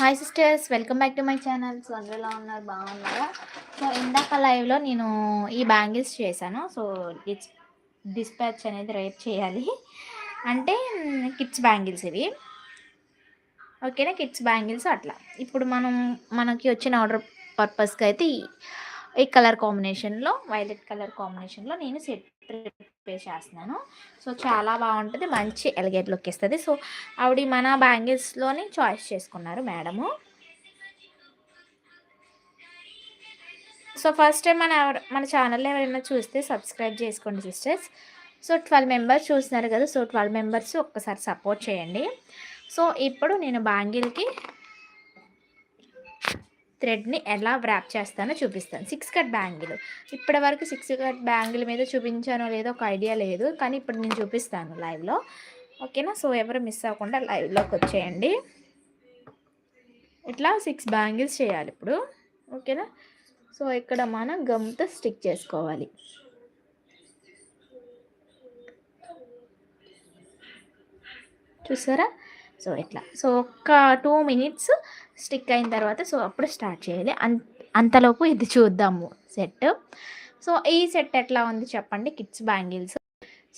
Hi sisters welcome back to my channel so అందరూ ఎలా ఉన్నారు? బాగున్నారా? సో ఇందాక లైవ్లో నేను ఈ బ్యాంగిల్స్ చేశాను. సో ఇట్స్ డిస్పాచ్ అనేది రేపు చేయాలి. అంటే కిడ్స్ బ్యాంగిల్స్ ఇవి. ఓకేనా కిడ్స్ బ్యాంగిల్స్ అట్లా. ఇప్పుడు మనం మనకి వచ్చిన ఆర్డర్ పర్పస్కి అయితే ఈ కలర్ కాంబినేషన్లో వైలెట్ కలర్ కాంబినేషన్లో నేను సెట్ ప్రిపేర్ చేస్తున్నాను. సో చాలా బాగుంటుంది. మంచి ఎలిగేట్ లుక్ ఇస్తుంది. సో ఆవిడ మన బ్యాంగిల్స్లోని చాయిస్ చేసుకున్నారు మేడము. సో ఫస్ట్ టైం మన మన ఛానల్ ఎవరైనా చూస్తే సబ్స్క్రైబ్ చేసుకోండి సిస్టర్స్. సో ట్వెల్వ్ మెంబర్స్ చూస్తున్నారు కదా సో ట్వెల్వ్ మెంబర్స్ ఒక్కసారి సపోర్ట్ చేయండి. సో ఇప్పుడు నేను బ్యాంగిల్కి థ్రెడ్ని ఎలా వ్రాప్ చేస్తానో చూపిస్తాను. Six cut bangle. ఇప్పటి వరకు సిక్స్ కట్ బ్యాంగిల్ మీద చూపించానో లేదో ఒక ఐడియా లేదు. కానీ ఇప్పుడు నేను చూపిస్తాను లైవ్లో. ఓకేనా? సో ఎవరు మిస్ అవ్వకుండా లైవ్లోకి వచ్చేయండి. ఇట్లా సిక్స్ బ్యాంగిల్స్ చేయాలి ఇప్పుడు. ఓకేనా? సో ఇక్కడ మనం గమ్తో స్టిక్ చేసుకోవాలి. చూసారా? సో ఇట్లా. సో ఒక టూ మినిట్స్ స్టిక్ అయిన తర్వాత సో అప్పుడు స్టార్ట్ చేయాలి. అంత అంతలోపు ఇది చూద్దాము సెట్. సో ఈ సెట్ ఎట్లా ఉంది చెప్పండి? Kids bangles.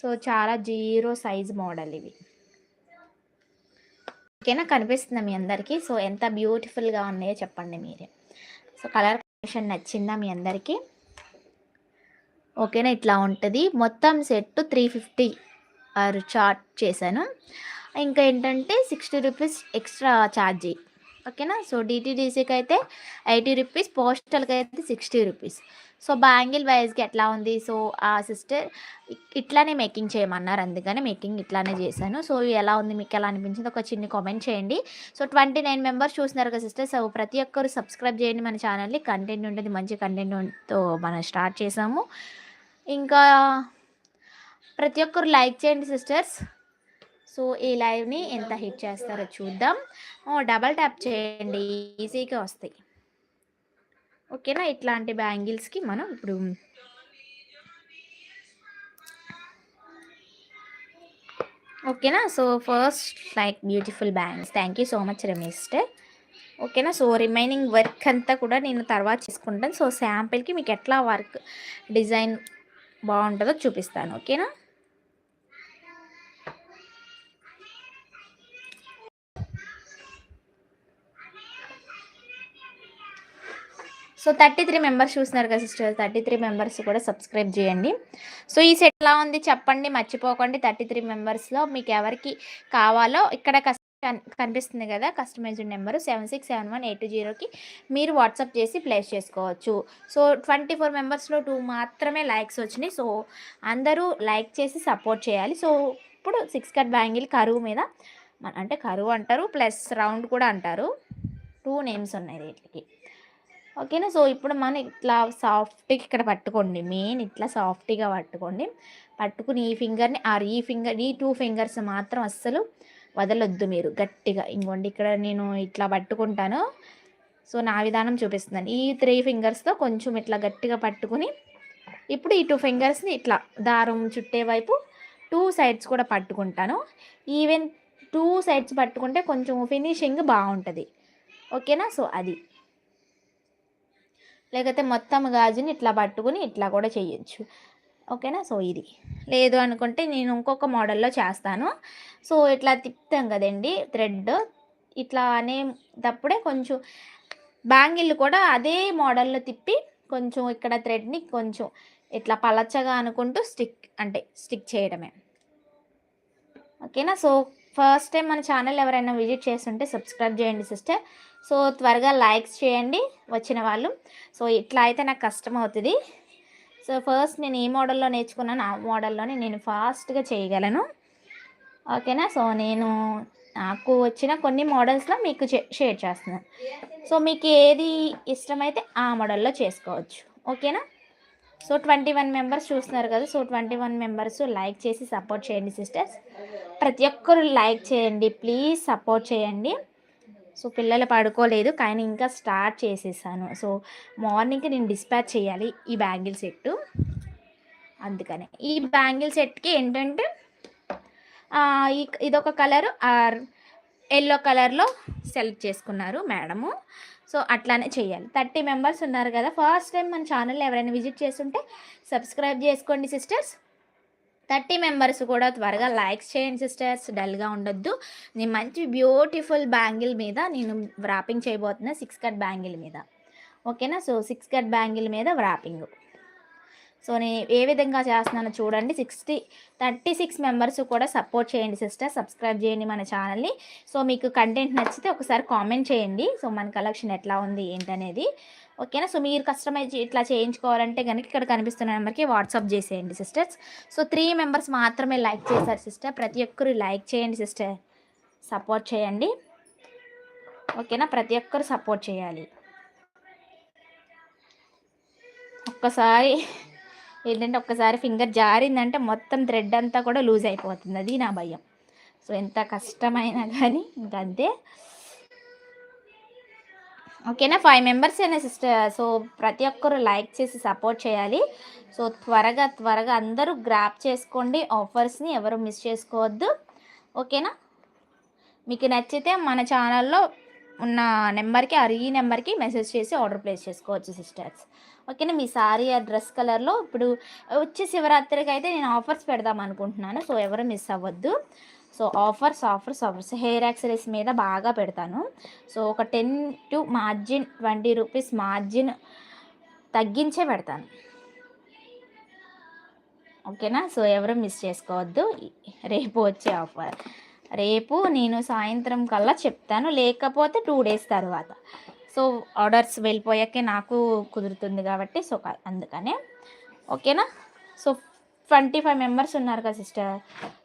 సో చాలా జీరో సైజ్ మోడల్ ఇవి. ఓకేనా? కనిపిస్తుందా మీ అందరికీ. సో ఎంత బ్యూటిఫుల్గా ఉన్నాయో చెప్పండి మీరే. సో కలర్ కాంబినేషన్ నచ్చిందా మీ అందరికీ? ఓకేనా? ఇట్లా ఉంటుంది. మొత్తం సెట్ త్రీ ఫిఫ్టీ ఆరు చార్ట్ చేశాను. ఇంకా ఏంటంటే సిక్స్టీ రూపీస్ ఎక్స్ట్రా ఛార్జీ ఓకేనా? సో డిటీడీసీకి అయితే ఎయిటీ రూపీస్ పోస్టల్కి అయితే సిక్స్టీ రూపీస్. సో బ్యాంగిల్ వైజ్కి ఎట్లా ఉంది? సో ఆ సిస్టర్ ఇట్లానే మేకింగ్ చేయమన్నారు. అందుకని మేకింగ్ ఇట్లానే చేశాను. సో ఎలా ఉంది? మీకు ఎలా అనిపించింది? ఒక చిన్న కామెంట్ చేయండి. సో ట్వంటీ నైన్ మెంబర్స్ చూస్తున్నారు కదా సిస్టర్. సో ప్రతి ఒక్కరు సబ్స్క్రైబ్ చేయండి మన ఛానల్ని. కంటెంట్ ఉంటుంది మంచి కంటెంట్తో మనం స్టార్ట్ చేసాము. ఇంకా ప్రతి ఒక్కరు లైక్ చేయండి సిస్టర్స్. సో ఈ లైవ్ని ఎంత హిట్ చేస్తారో చూద్దాం. డబల్ ట్యాప్ చేయండి. ఈజీగా వస్తాయి. ఓకేనా? ఇట్లాంటి బ్యాంగిల్స్కి మనం ఇప్పుడు ఓకేనా? So first like beautiful bangles. Thank you so much Ramesh. ఓకేనా? సో రిమైనింగ్ వర్క్ అంతా కూడా నేను తర్వాత చేసుకుంటాను. సో శాంపిల్కి మీకు ఎట్లా వర్క్ డిజైన్ బాగుంటుందో చూపిస్తాను. ఓకేనా? సో థర్టీ త్రీ మెంబర్స్ చూస్తున్నారు కదా సిస్టర్ థర్టీ త్రీ మెంబర్స్ కూడా సబ్స్క్రైబ్ చేయండి. సో ఈ సెట్ ఎలా ఉంది చెప్పండి మర్చిపోకండి. థర్టీ త్రీ మెంబర్స్లో మీకు ఎవరికి కావాలో ఇక్కడ కనిపిస్తుంది కదా customized number seven six seven one eight జీరోకి మీరు వాట్సాప్ చేసి ప్లేస్ చేసుకోవచ్చు. సో ట్వంటీ ఫోర్ మెంబర్స్లో టూ మాత్రమే లైక్స్ వచ్చినాయి. సో అందరూ లైక్ చేసి సపోర్ట్ చేయాలి. సో ఇప్పుడు సిక్స్ కట్ బ్యాంగిల్ కరువు మీద మన- అంటే కరువు అంటారు ప్లస్ రౌండ్ కూడా అంటారు. టూ నేమ్స్ ఉన్నాయి వీటికి. ఓకేనా? సో ఇప్పుడు మనం ఇట్లా సాఫ్ట్గా ఇక్కడ పట్టుకోండి. మెయిన్ ఇట్లా సాఫ్ట్గా పట్టుకోండి. పట్టుకుని ఈ ఫింగర్ని ఆర్ ఈ ఫింగర్ ఈ టూ ఫింగర్స్ మాత్రం అస్సలు వదలొద్దు మీరు. గట్టిగా. ఇంకోండి ఇక్కడ నేను ఇట్లా పట్టుకుంటాను. సో నా విధానం చూపిస్తున్నాను. ఈ త్రీ ఫింగర్స్తో కొంచెం ఇట్లా గట్టిగా పట్టుకుని ఇప్పుడు ఈ టూ ఫింగర్స్ని ఇట్లా దారం చుట్టే వైపు టూ సైడ్స్ కూడా పట్టుకుంటాను. ఈవెన్ టూ సైడ్స్ పట్టుకుంటే కొంచెం ఫినిషింగ్ బాగుంటుంది. ఓకేనా? సో అది. లేకపోతే మొత్తం గాజుని ఇట్లా పట్టుకుని ఇట్లా కూడా చేయొచ్చు. ఓకేనా? సో ఇది. లేదు అనుకుంటే నేను ఇంకొక మోడల్లో చేస్తాను. సో ఇట్లా తిప్పుతాం కదండి థ్రెడ్. ఇట్లా అనేటప్పుడే కొంచెం బ్యాంగిల్ కూడా అదే మోడల్లో తిప్పి కొంచెం ఇక్కడ థ్రెడ్ని కొంచెం ఇట్లా పలచగా అనుకుంటూ స్టిక్ అంటే స్టిక్ చేయడమే. ఓకేనా? సో ఫస్ట్ టైం మన ఛానల్ ఎవరైనా విజిట్ చేస్తుంటే సబ్స్క్రైబ్ చేయండి సిస్టర్. సో త్వరగా లైక్స్ చేయండి వచ్చిన వాళ్ళు. సో ఇట్లా అయితే నాకు కష్టం అవుతుంది సో ఫస్ట్ నేను ఏ మోడల్లో నేర్చుకున్నాను ఆ మోడల్లోనే నేను ఫాస్ట్గా చేయగలను. ఓకేనా? సో నేను నాకు వచ్చిన కొన్ని మోడల్స్లో మీకు షేర్ చేస్తున్నాను సో మీకు ఏది ఇష్టమైతే ఆ మోడల్లో చేసుకోవచ్చు. ఓకేనా? సో ట్వంటీ వన్ మెంబర్స్ చూస్తున్నారు కదా so twenty one members like చేసి సపోర్ట్ చేయండి సిస్టర్స్. ప్రతి ఒక్కరు లైక్ చేయండి ప్లీజ్ సపోర్ట్ చేయండి. సో పిల్లలు పడుకోలేదు. కానీ ఇంకా స్టార్ట్ చేసేసాను. సో మార్నింగ్ నేను డిస్పాచ్ చేయాలి ఈ బ్యాంగిల్ సెట్ అందుకనే. ఈ బ్యాంగిల్ సెట్కి ఏంటంటే ఈ ఇదొక కలర్ ఆర్ ఎల్లో కలర్లో సెలెక్ట్ చేసుకున్నారు మేడము. సో అట్లానే చేయాలి. థర్టీ మెంబర్స్ ఉన్నారు కదా. ఫస్ట్ టైం మన ఛానల్ ఎవరైనా విజిట్ చేస్తుంటే సబ్స్క్రైబ్ చేసుకోండి సిస్టర్స్. థర్టీ మెంబర్స్ కూడా త్వరగా లైక్స్ చేయండి సిస్టర్స్. డల్గా ఉండొద్దు. నేను మంచి బ్యూటిఫుల్ బ్యాంగిల్ మీద నేను వ్రాపింగ్ చేయబోతున్నా సిక్స్ కట్ బ్యాంగిల్ మీద. ఓకేనా? సో సిక్స్ కట్ బ్యాంగిల్ మీద వ్రాపింగ్. సో నేను ఏ విధంగా చేస్తున్నానో చూడండి. సిక్స్టీ థర్టీ సిక్స్ మెంబర్స్ కూడా సపోర్ట్ చేయండి సిస్టర్. సబ్స్క్రైబ్ చేయండి మన ఛానల్ని. సో మీకు కంటెంట్ నచ్చితే ఒకసారి కామెంట్ చేయండి. సో మన కలెక్షన్ ఎట్లా ఉంది ఏంటనేది. ఓకేనా? సో మీరు కస్టమైజ్ ఇట్లా చేయించుకోవాలంటే కనుక ఇక్కడ కనిపిస్తున్న నెంబర్కి వాట్సాప్ చేసేయండి సిస్టర్స్. సో త్రీ మెంబర్స్ మాత్రమే లైక్ చేశారు సిస్టర్. ప్రతి ఒక్కరు లైక్ చేయండి సిస్టర్. సపోర్ట్ చేయండి. ఓకేనా? ప్రతి ఒక్కరు సపోర్ట్ చేయాలి. ఒక్కసారి ఏంటంటే ఒక్కసారి ఫింగర్ జారిందంటే మొత్తం థ్రెడ్ అంతా కూడా లూజ్ అయిపోతుంది. అది నా భయం. సో ఎంత కష్టమైనా కానీ ఇంకంతే. ఓకేనా? ఫైవ్ మెంబర్స్ అయినా సిస్టర్ సో ప్రతి ఒక్కరు లైక్ చేసి సపోర్ట్ చేయాలి. సో త్వరగా త్వరగా అందరూ గ్రాప్ చేసుకోండి. ఆఫర్స్ని ఎవరు మిస్ చేసుకోవద్దు. ఓకేనా? మీకు నచ్చితే మన ఛానల్లో ఉన్న నెంబర్కి ఆ ఈ నెంబర్కి మెసేజ్ చేసి ఆర్డర్ ప్లేస్ చేసుకోవచ్చు సిస్టర్స్ ఓకేనా? మీ సారీ ఆ డ్రెస్ కలర్లో ఇప్పుడు వచ్చే శివరాత్రికి అయితే నేను ఆఫర్స్ పెడదాం అనుకుంటున్నాను. సో ఎవరు మిస్ అవ్వద్దు. So offers offers offers. Hair accessories మీద బాగా పెడతాను. సో ఒక ten to margin twenty rupees margin తగ్గించే పెడతాను. ఓకేనా? సో ఎవరు మిస్ చేసుకోవద్దు. రేపు వచ్చే ఆఫర్. రేపు నేను సాయంత్రం కల్లా చెప్తాను. లేకపోతే టూ డేస్ తర్వాత. సో ఆర్డర్స్ వెళ్ళిపోయాకే నాకు కుదురుతుంది కాబట్టి సో అందుకనే. ఓకేనా? సో ట్వంటీ ఫైవ్ మెంబర్స్ ఉన్నారు కదా sister.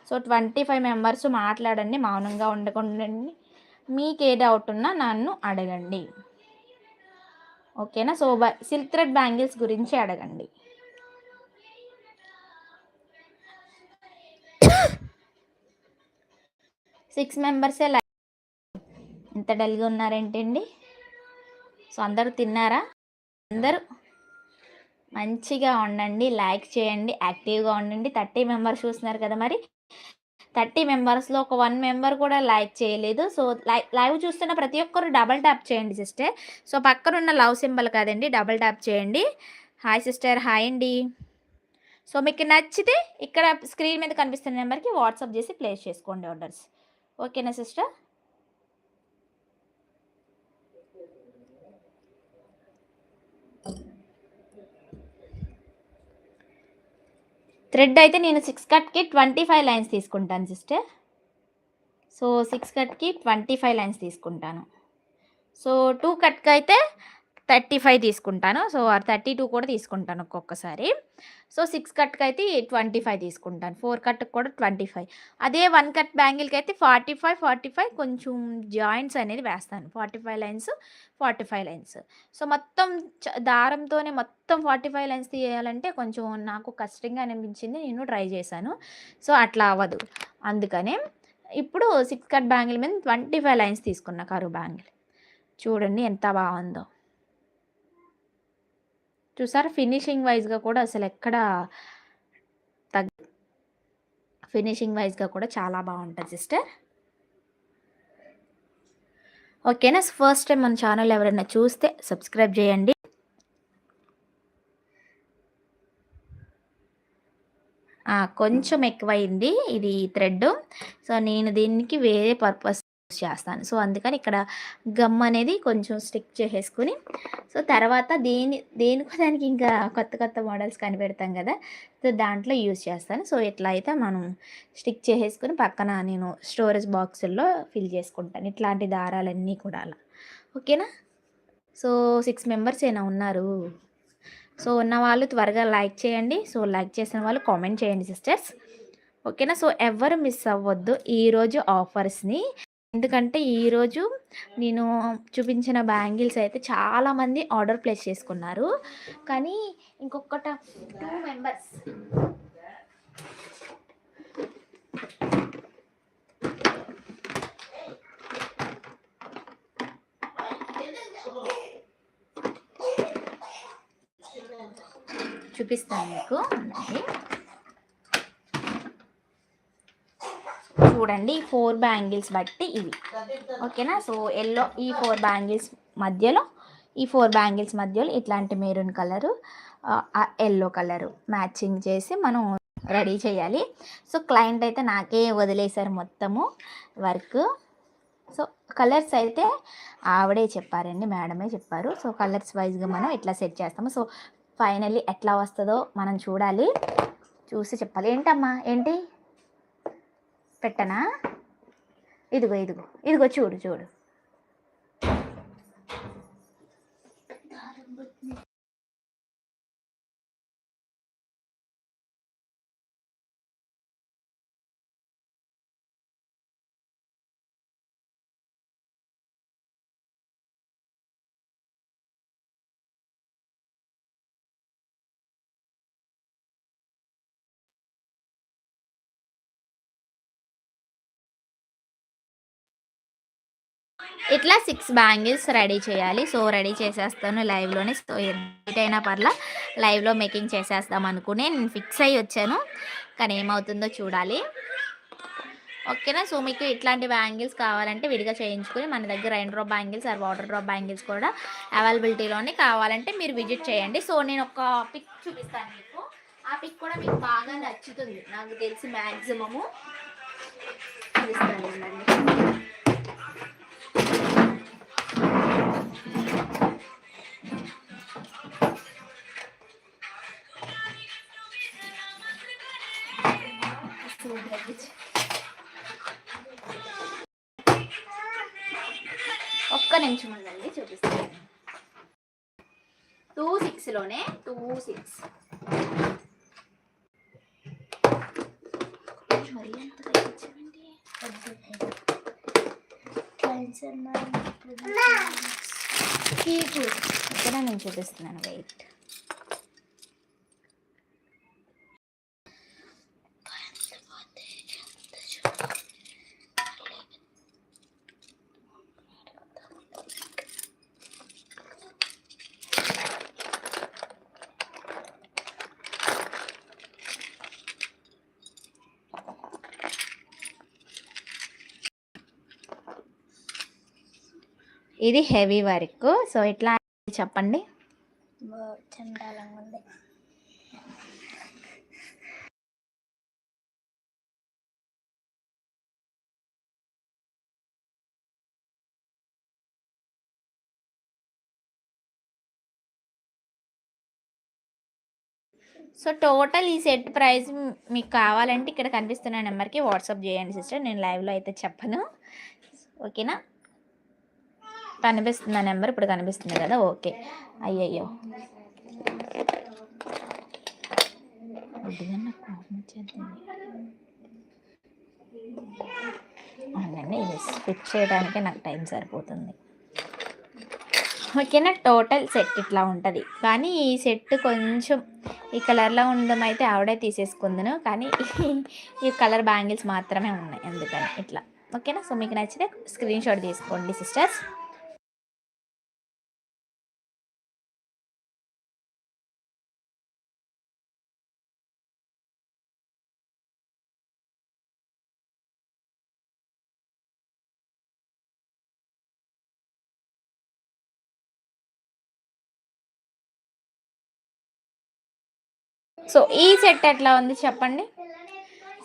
So twenty five members మాట్లాడండి మౌనంగా ఉండకుండా. మీకు ఏ డౌట్ ఉన్నా నన్ను అడగండి. ఓకేనా? సో సిల్క్ థ్రెడ్ బ్యాంగిల్స్ గురించి అడగండి. సిక్స్ మెంబర్సే లైక్ ఎంత డల్గా ఉన్నారేంటండి? సో అందరూ తిన్నారా? అందరూ మంచిగా ఉండండి లైక్ చేయండి యాక్టివ్గా ఉండండి. థర్టీ మెంబర్స్ చూస్తున్నారు కదా మరి. థర్టీ మెంబర్స్లో ఒక వన్ మెంబర్ కూడా లైక్ చేయలేదు. సో లైవ్ లైవ్ చూస్తున్న ప్రతి ఒక్కరు డబల్ ట్యాప్ చేయండి సిస్టర్. సో పక్కన ఉన్న లవ్ సింబల్ కాదండి డబల్ ట్యాప్ చేయండి. హాయ్ సిస్టర్ హాయ్ అండి. సో మీకు నచ్చితే ఇక్కడ స్క్రీన్ మీద కనిపిస్తున్న నెంబర్కి వాట్సాప్ చేసి ప్లేస్ చేసుకోండి ఆర్డర్స్. ఓకేనా సిస్టర్? థ్రెడ్ అయితే నేను సిక్స్ కట్కి ట్వంటీ ఫైవ్ లైన్స్ తీసుకుంటాను సిస్టర్ సో సిక్స్ కట్కి ట్వంటీ ఫైవ్ లైన్స్ తీసుకుంటాను. సో టూ కట్కి అయితే థర్టీ ఫైవ్ తీసుకుంటాను. సో థర్టీ టూ కూడా తీసుకుంటాను ఒక్కొక్కసారి. సో సిక్స్ కట్కి అయితే ట్వంటీ ఫైవ్ తీసుకుంటాను. ఫోర్ కట్కి కూడా ట్వంటీ ఫైవ్. అదే వన్ కట్ బ్యాంగిల్కి అయితే ఫార్టీ ఫైవ్ ఫార్టీ ఫైవ్ కొంచెం జాయింట్స్ అనేది వేస్తాను. Forty five lines forty five lines. So మొత్తం దారంతోనే మొత్తం ఫార్టీ ఫైవ్ లైన్స్ తీయాలంటే కొంచెం నాకు కష్టంగా అనిపించింది. నేను ట్రై చేశాను. సో అట్లా అవ్వదు. అందుకనే ఇప్పుడు సిక్స్ కట్ బ్యాంగిల్ మీద ట్వంటీ ఫైవ్ లైన్స్ తీసుకున్నా కరువు బ్యాంగిల్. చూడండి ఎంత బాగుందో. చూసారా? ఫినిషింగ్ వైజ్గా కూడా అసలు ఎక్కడ తగ్గ ఫినిషింగ్ వైజ్గా కూడా చాలా బాగుంటుంది సిస్టర్. ఓకేనా? ఫస్ట్ టైం మన ఛానల్ ఎవరైనా చూస్తే సబ్స్క్రైబ్ చేయండి. కొంచెం ఎక్కువైంది ఇది థ్రెడ్ సో నేను దీనికి వేరే పర్పస్ చేస్తాను. సో అందుకని ఇక్కడ గమ్ అనేది కొంచెం స్టిక్ చేసేసుకుని సో తర్వాత దేని దేనికో దానికి ఇంకా కొత్త కొత్త మోడల్స్ కనిపెడతాం కదా సో దాంట్లో యూజ్ చేస్తాను. సో ఇట్లా అయితే మనం స్టిక్ చేసేసుకుని పక్కన నేను స్టోరేజ్ బాక్సుల్లో ఫిల్ చేసుకుంటాను. ఇట్లాంటి దారాలన్నీ కూడా అలా ఓకేనా? సో సిక్స్ మెంబర్స్ ఏనా ఉన్నారు? సో ఉన్న వాళ్ళు త్వరగా లైక్ చేయండి. సో లైక్ చేసిన వాళ్ళు కామెంట్ చేయండి సిస్టర్స్ ఓకేనా? సో ఎవరు మిస్ అవ్వద్దు. ఈరోజు ఆఫర్స్ని ఎందుకంటే ఈరోజు నేను చూపించిన బ్యాంగిల్స్ అయితే చాలామంది ఆర్డర్ ప్లేస్ చేసుకున్నారు. కానీ ఇంకొకట టూ మెంబర్స్. చూపిస్తాను మీకు. చూడండి. ఈ ఫోర్ బ్యాంగిల్స్ బట్టి ఇవి. ఓకేనా? సో ఎల్లో ఈ ఫోర్ బ్యాంగిల్స్ మధ్యలో ఈ ఫోర్ బ్యాంగిల్స్ మధ్యలో ఇట్లాంటి maroon colour yellow colour matching చేసి మనం రెడీ చేయాలి. సో క్లయింట్ అయితే నాకే వదిలేశారు మొత్తము వర్క్. సో కలర్స్ అయితే ఆవిడే చెప్పారండి మేడమే చెప్పారు. సో కలర్స్ వైజ్గా మనం ఇట్లా సెట్ చేస్తాము. సో ఫైనల్లీ ఎట్లా వస్తుందో మనం చూడాలి. చూసి చెప్పాలి. ఏంటమ్మా? ఏంటి? పెట్టనా? ఇదిగో ఇదిగో. ఇదిగో చూడు చూడు. ఇట్లా సిక్స్ బ్యాంగిల్స్ రెడీ చేయాలి. సో రెడీ చేసేస్తాను. లైవ్లోనే సో ఎడిట్ అయినా పర్లా లైవ్లో మేకింగ్ చేసేస్తాం అనుకుని నేను ఫిక్స్ అయ్యి వచ్చాను. కానీ ఏమవుతుందో చూడాలి. ఓకేనా? సో మీకు ఇట్లాంటి బ్యాంగిల్స్ కావాలంటే విడిగా చేయించుకుని మన దగ్గర రెండు drop bangles or water drop bangles కూడా అవైలబిలిటీలోనే కావాలంటే మీరు విజిట్ చేయండి. సో నేను ఒక పిక్ చూపిస్తాను మీకు. ఆ పిక్ కూడా మీకు బాగా నచ్చుతుంది. నాకు తెలిసి మ్యాక్సిమము చూపిస్తాను సిక్స్లోనే టూ సిక్స్ మరి ఎంత తగ్గించామండి. ఇక్కడ నేను చూపిస్తున్నాను వెయిట్ ఇది హెవీ వర్క్. సో ఇట్లా చెప్పండి? సో టోటల్ ఈ సెట్ ప్రైస్ మీకు కావాలంటే ఇక్కడ కనిపిస్తున్న నెంబర్కి వాట్సాప్ చేయండి సిస్టర్. నేను లైవ్లో అయితే చెప్పను. ఓకేనా? కనిపిస్తుంది నెంబర్ ఇప్పుడు కనిపిస్తుంది కదా? ఓకే. అయ్యయ్యో. అవునండి ఇది స్విచ్ చేయడానికే నాకు టైం సరిపోతుంది. ఓకేనా టోటల్ సెట్ ఇట్లా ఉంటుంది. కానీ ఈ సెట్ కొంచెం ఈ కలర్లో ఉండడం అయితే ఆవిడే తీసేసుకుందును. కానీ ఈ కలర్ బ్యాంగిల్స్ మాత్రమే ఉన్నాయి అందుకని ఇట్లా. ఓకేనా? సో మీకు నచ్చితే స్క్రీన్ షాట్ తీసుకోండి సిస్టర్స్. సో ఈ సెట్ ఎట్లా ఉంది చెప్పండి?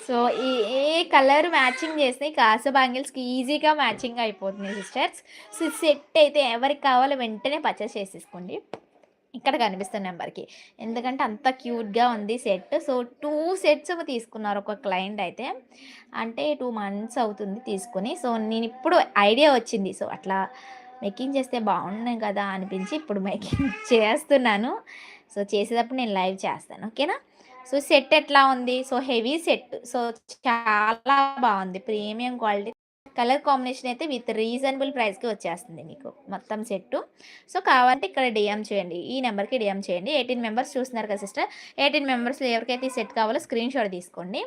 సో ఈ ఏ కలర్ మ్యాచింగ్ చేస్తే కాసు బ్యాంగిల్స్కి ఈజీగా మ్యాచింగ్ అయిపోతుంది సిస్టర్స్. సో సెట్ అయితే ఎవరికి కావాలో వెంటనే పర్చేస్ చేసేసుకోండి. ఇక్కడ కనిపిస్తున్న నెంబర్కి. ఎందుకంటే అంత క్యూట్గా ఉంది సెట్. సో టూ సెట్స్ తీసుకున్నారు ఒక క్లయింట్ అయితే. అంటే టూ మంత్స్ అవుతుంది తీసుకుని. సో నేను ఇప్పుడు ఐడియా వచ్చింది. సో అట్లా మేకింగ్ చేస్తే బాగున్నాయి కదా అనిపించి ఇప్పుడు మేకింగ్ చేస్తున్నాను. సో చేసేటప్పుడు నేను లైవ్ చేస్తాను ఓకేనా? సో సెట్ ఎట్లా ఉంది? So heavy set. సో చాలా బాగుంది. Premium quality. కలర్ కాంబినేషన్ అయితే విత్ రీజనబుల్ ప్రైస్కి వచ్చేస్తుంది మీకు మొత్తం సెట్ సో కావాలంటే ఇక్కడ డిఎం చేయండి. ఈ నెంబర్కి డిఎం చేయండి. ఎయిటీన్ మెంబర్స్ చూస్తున్నారు కదా సిస్టర్? ఎయిటీన్ మెంబర్స్లో ఎవరికైతే ఈ సెట్ కావాలో స్క్రీన్ షాట్ తీసుకోండి.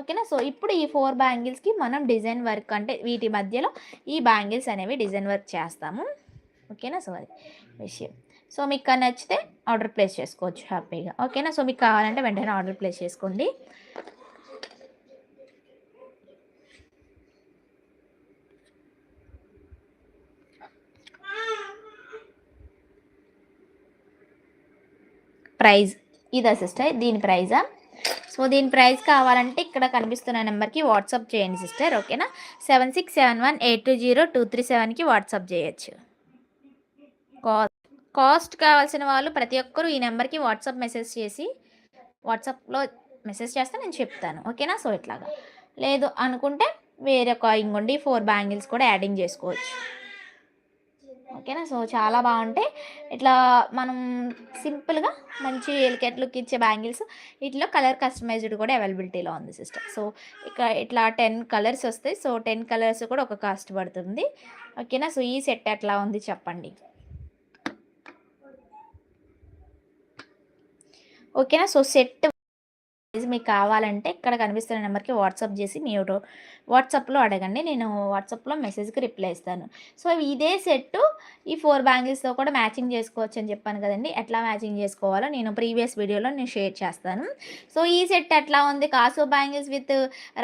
ఓకేనా? సో ఇప్పుడు ఈ ఫోర్ బ్యాంగిల్స్కి మనం డిజైన్ వర్క్ అంటే వీటి మధ్యలో ఈ బ్యాంగిల్స్ అనేవి డిజైన్ వర్క్ చేస్తాము. ఓకేనా? సో అది విషయం. సో మీకు నచ్చితే ఆర్డర్ ప్లేస్ చేసుకోవచ్చు హ్యాపీగా. ఓకేనా? సో మీకు కావాలంటే వెంటనే ఆర్డర్ ప్లేస్ చేసుకోండి. ప్రైజ్ ఇది సిస్టర్ దీని ప్రైజా? సో దీని ప్రైస్ కావాలంటే ఇక్కడ కనిపిస్తున్న నెంబర్కి వాట్సాప్ చేయండి సిస్టర్ ఓకేనా? Seven six seven one eight two zero two three సెవెన్కి వాట్సాప్ చేయొచ్చు. కాల్ కాస్ట్ కావాల్సిన వాళ్ళు ప్రతి ఒక్కరూ ఈ నెంబర్కి వాట్సాప్ మెసేజ్ చేసి వాట్సాప్లో మెసేజ్ చేస్తే నేను చెప్తాను. ఓకేనా? సో ఇట్లాగా. లేదు అనుకుంటే వేరే ఒక ఇంకొండి ఫోర్ బ్యాంగిల్స్ కూడా యాడింగ్ చేసుకోవచ్చు. ఓకేనా? సో చాలా బాగుంటాయి ఇట్లా మనం సింపుల్గా మంచి ఎలికెట్ లుక్ ఇచ్చే బ్యాంగిల్స్ వీటిలో కలర్ కస్టమైజ్డ్ కూడా అవైలబిలిటీలో ఉంది సిస్టర్. సో ఇక ఇట్లా టెన్ కలర్స్ వస్తాయి. సో టెన్ కలర్స్ కూడా ఒక కాస్ట్ పడుతుంది. ఓకేనా? సో ఈ సెట్ ఎట్లా ఉంది చెప్పండి? ఓకేనా? సో సెట్ మీకు కావాలంటే ఇక్కడ కనిపిస్తున్న నెంబర్కి వాట్సాప్ చేసి మీ వాట్సాప్లో అడగండి. నేను వాట్సాప్లో మెసేజ్కి రిప్లై ఇస్తాను. సో ఇదే సెట్ ఈ ఫోర్ బ్యాంగిల్స్తో కూడా మ్యాచింగ్ చేసుకోవచ్చు అని చెప్పాను కదండి. ఎట్లా మ్యాచింగ్ చేసుకోవాలో నేను ప్రీవియస్ వీడియోలో నేను షేర్ చేస్తాను. సో ఈ సెట్ ఎట్లా ఉంది? కాసో bangles with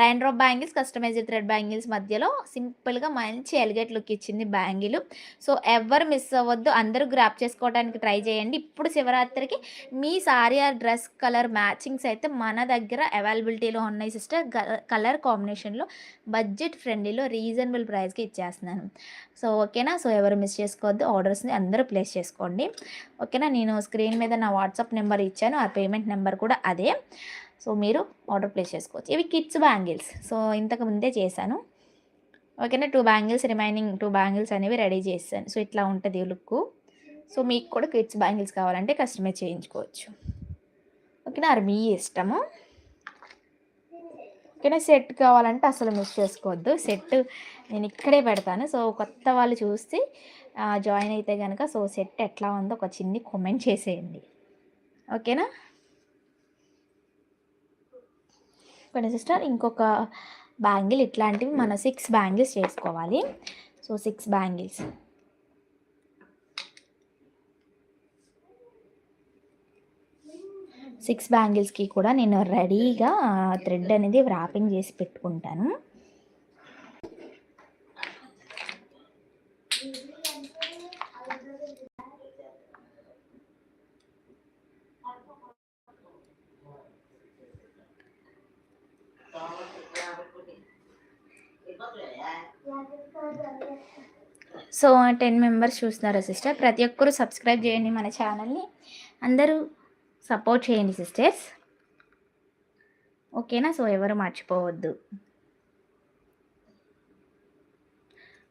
rain drop bangles customized thread bangles మధ్యలో సింపుల్గా మంచి ఎలిగేట్ లుక్ ఇచ్చింది బ్యాంగిల్. సో ఎవరు మిస్ అవ్వద్దు. అందరూ గ్రాప్ చేసుకోవడానికి ట్రై చేయండి. ఇప్పుడు శివరాత్రికి మీ సారీ ఆ డ్రెస్ కలర్ మ్యాచింగ్స్ అయితే మన దగ్గర అవైలబిలిటీలో ఉన్నాయి సిస్టర్ కలర్ కాంబినేషన్లో బడ్జెట్ ఫ్రెండ్లీలో రీజనబుల్ ప్రైస్కి ఇచ్చేస్తున్నాను. సో ఓకేనా? సో ఎవరు మిస్ చేసుకోవద్దు. ఆర్డర్స్ని అందరూ ప్లేస్ చేసుకోండి. ఓకేనా? నేను స్క్రీన్ మీద నా వాట్సాప్ నెంబర్ ఇచ్చాను. ఆ పేమెంట్ నెంబర్ కూడా అదే. సో మీరు ఆర్డర్ ప్లేస్ చేసుకోవచ్చు. ఇవి కిడ్స్ బ్యాంగిల్స్. సో ఇంతకు ముందే చేశాను. ఓకేనా? Two bangles remaining two bangles అనేవి రెడీ చేశాను. సో ఇట్లా ఉంటుంది లుక్ సో మీకు కూడా కిడ్స్ బ్యాంగిల్స్ కావాలంటే కస్టమైజ్ చేయించుకోవచ్చు. ఓకేనా? అది మీ ఇష్టము. ఓకేనా? సెట్ కావాలంటే అసలు మిస్ చేసుకోవద్దు. సెట్ నేను ఇక్కడే పెడతాను. సో కొత్త వాళ్ళు చూసి జాయిన్ అయితే కనుక సో సెట్ ఎట్లా ఉందో ఒక చిన్ని కామెంట్ చేసేయండి. ఓకేనా? ఓకేనా సిస్టర్? ఇంకొక బ్యాంగిల్ ఇట్లాంటివి మన సిక్స్ బ్యాంగిల్స్ చేసుకోవాలి. So six bangles. సిక్స్ బ్యాంగిల్స్కి కూడా నేను రెడీగా థ్రెడ్ అనేది వ్రాపింగ్ చేసి పెట్టుకుంటాను. సో టెన్ మెంబర్స్ చూస్తున్నారు సిస్టర్? ప్రతి ఒక్కరు సబ్స్క్రైబ్ చేయండి మన ఛానల్ని. అందరూ సపోర్ట్ చేయండి సిస్టర్స్. ఓకేనా? సో ఎవరు మర్చిపోవద్దు.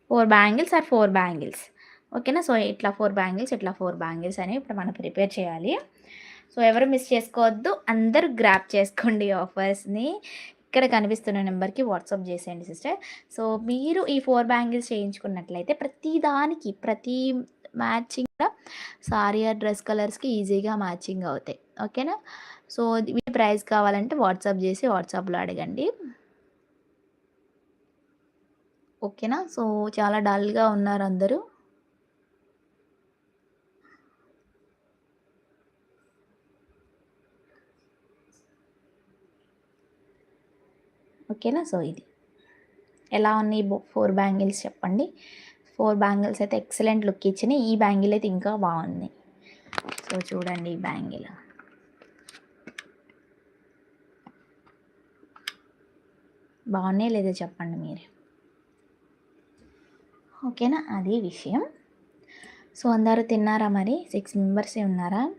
Four bangles or four bangles ఓకేనా? సో ఇట్లా ఫోర్ బ్యాంగిల్స్ ఇట్లా ఫోర్ బ్యాంగిల్స్ అనేవి ఇప్పుడు మనం ప్రిపేర్ చేయాలి. సో ఎవరు మిస్ చేసుకోవద్దు. అందరూ గ్రాప్ చేసుకోండి ఆఫర్స్ని ఇక్కడ కనిపిస్తున్న నెంబర్కి వాట్సాప్ చేసేయండి సిస్టర్ సో మీరు ఈ ఫోర్ బ్యాంగిల్స్ చేయించుకున్నట్లయితే ప్రతి దానికి ప్రతి మ్యాచింగ్ సారీ ఆ డ్రెస్ కలర్స్కి ఈజీగా మ్యాచింగ్ అవుతాయి. ఓకేనా? సో మీ ప్రైస్ కావాలంటే వాట్సాప్ చేసి వాట్సాప్లో అడగండి. ఓకేనా? సో చాలా డల్గా ఉన్నారు అందరూ. ఓకేనా? సో ఇది. ఎలా ఉన్నాయి ఫోర్ బ్యాంగిల్స్ చెప్పండి. ఫోర్ బ్యాంగిల్స్ అయితే ఎక్సలెంట్ లుక్ ఇచ్చినాయి. ఈ బ్యాంగిల్ అయితే ఇంకా బాగుంది. సో చూడండి ఈ బ్యాంగిల్. బాగున్నాయి లేదా చెప్పండి మీరే? ఓకేనా? అది విషయం. సో అందరూ తిన్నారా మరి? సిక్స్ మెంబర్సే ఉన్నారా?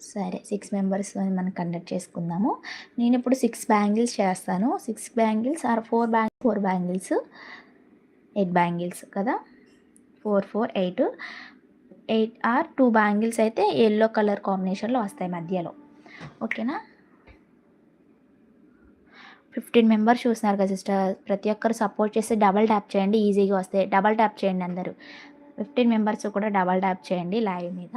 సరే సిక్స్ మెంబర్స్ మనం కండక్ట్ చేసుకుందాము. నేను ఇప్పుడు సిక్స్ బ్యాంగిల్స్ చేస్తాను. Six bangles or four bang four bangles eight bangles కదా? Four four eight eight or two bangles అయితే ఎల్లో కలర్ కాంబినేషన్లో వస్తాయి మధ్యలో. ఓకేనా? ఫిఫ్టీన్ మెంబర్స్ చూస్తున్నారు కదా సిస్టర్ ప్రతి ఒక్కరు సపోర్ట్ చేసి డబల్ ట్యాప్ చేయండి ఈజీగా వస్తాయి డబల్ ట్యాప్ చేయండి అందరూ. ఫిఫ్టీన్ మెంబర్స్ కూడా డబల్ ట్యాప్ చేయండి లైవ్ మీద.